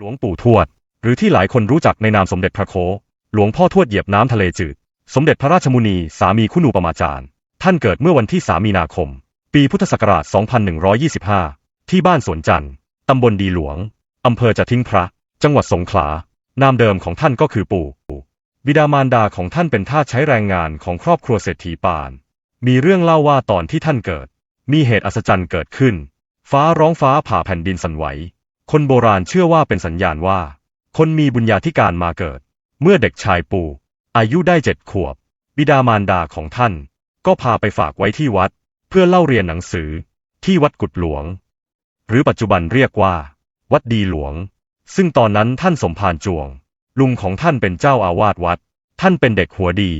หลวงปู่ทวด หรือที่หลายคนรู้จักในนามสมเด็จพระโค หลวงพ่อทวดเหยียบน้ำทะเลจืด สมเด็จพระราชมุนีสามีคุณูปมาจารย์ ท่านเกิดเมื่อวันที่ 3 มีนาคม ปีพุทธศักราช 2125 ที่บ้านสวนจันทร์ตำบลดีหลวง อำเภอจะทิ้งพระ จังหวัดสงขลา นามเดิมของท่านก็คือปู่ บิดามารดาของท่านเป็นทาสใช้แรงงานของครอบครัวเศรษฐีปาน มีเรื่องเล่าว่าตอนที่ท่านเกิด มีเหตุอัศจรรย์เกิดขึ้น ฟ้าร้องฟ้าผ่าแผ่นดินสั่นไหว คนโบราณเชื่อว่าเป็นสัญญาณว่า คนมีบุญญาธิการมาเกิด เมื่อเด็กชายปู่อายุได้เจ็ดขวบ บิดามารดาของท่าน ก็พาไปฝากไว้ที่วัด เพื่อเล่าเรียนหนังสือ ที่วัดกุดหลวง หรือปัจจุบันเรียกว่า วัดดีหลวง ซึ่งตอนนั้นท่านสมภารจวง ลุงของท่านเป็นเจ้าอาวาสวัด ท่านเป็นเด็กหัวดี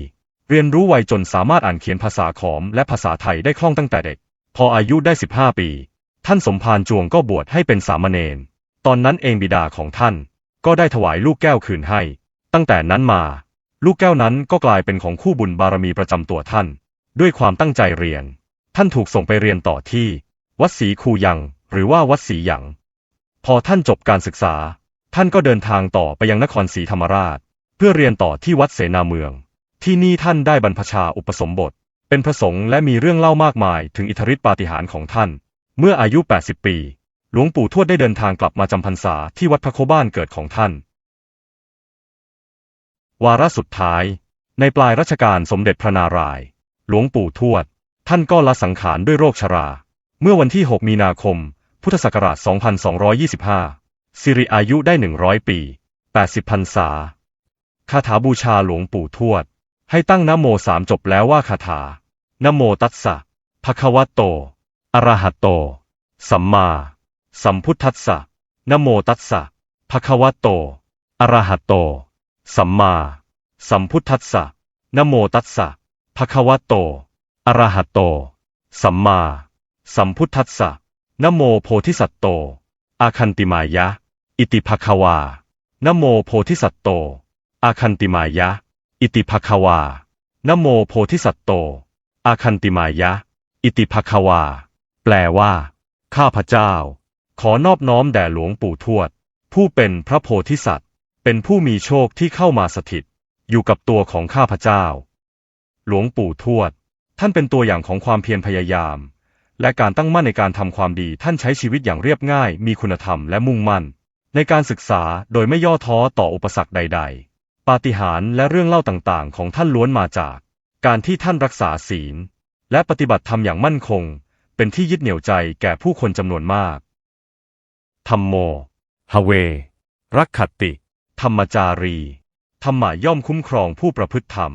เรียนรู้ไวจนสามารถอ่านเขียนภาษาขอมและภาษาไทยได้คล่องตั้งแต่เด็ก พออายุได้ 15 ปี ท่านสมภารจวงก็บวชให้เป็นสามเณร ตอนนั้นเองบิดาของท่าน ก็ได้ถวายลูกแก้วคืนให้ ตั้งแต่นั้นมา ลูกแก้วนั้นก็กลายเป็นของคู่บุญบารมีประจำตัวท่าน ด้วยความตั้งใจเรียน ท่านถูกส่งไปเรียนต่อที่ วัดศรีคูยัง หรือว่าวัดศรีหยัง พอท่านจบการศึกษา ท่านก็เดินทางต่อไปยังนครศรีธรรมราช เพื่อเรียนต่อที่วัดเสนาเมือง ที่นี่ท่านได้บรรพชาอุปสมบท เป็นพระสงฆ์และมีเรื่องเล่ามากมายถึงอิทธิฤทธิปาฏิหาริย์ของท่าน เมื่ออายุ 80 ปี หลวงปู่ทวดได้เดินทางกลับมาจำพรรษาที่วัดพระโคบ้านเกิดของท่าน วาระสุดท้าย ในปลายรัชกาลสมเด็จพระนารายณ์หลวงปู่ทวด ท่านก็ละสังขารด้วยโรคชรา เมื่อวันที่ 6 มีนาคม พุทธศักราช 2225 สิริอายุได้ 100 ปี 80พรรษา คาถาบูชาหลวงปู่ทวด ให้ตั้งนโมสามจบแล้วว่าคาถานโมตัสสะภะคะวะโต อระหะโต สัมมา สัมพุทธัสสะนโมตัสสะภะคะวะโต อรหะโต สัมมา สัมพุทธัสสะนโมตัสสะภะคะวะโต อรหะโต สัมมา สัมพุทธัสสะนโมโพธิสัตโต อาคันติมายะ อิติภควานโมโพธิสัตโต อาคันติมายะ อิติภควานโมโพธิสัตโต อาคันติมายะ อิติภควา แปลว่า ข้าพเจ้า ขอนอบน้อมแด่หลวงปู่ทวด ผู้เป็นพระโพธิสัตว์ เป็นผู้มีโชคที่เข้ามาสถิต อยู่กับตัวของข้าพเจ้า หลวงปู่ทวด ท่านเป็นตัวอย่างของความเพียรพยายาม และการตั้งมั่นในการทำความดีท่านใช้ชีวิตอย่างเรียบง่าย มีคุณธรรมและมุ่งมั่น ในการศึกษาโดยไม่ย่อท้อต่ออุปสรรคใด ๆ ปาฏิหาริย์และเรื่องเล่าต่างๆ ของท่านล้วนมาจาก การที่ท่านรักษาศีล และปฏิบัติธรรมอย่างมั่นคง เป็นที่ยึดเหนี่ยวใจแก่ผู้คนจำนวนมาก ธรรมโม ฮเว รักขตติ ธรรมจารี ธรรมะย่อมคุ้มครองผู้ประพฤติธรรม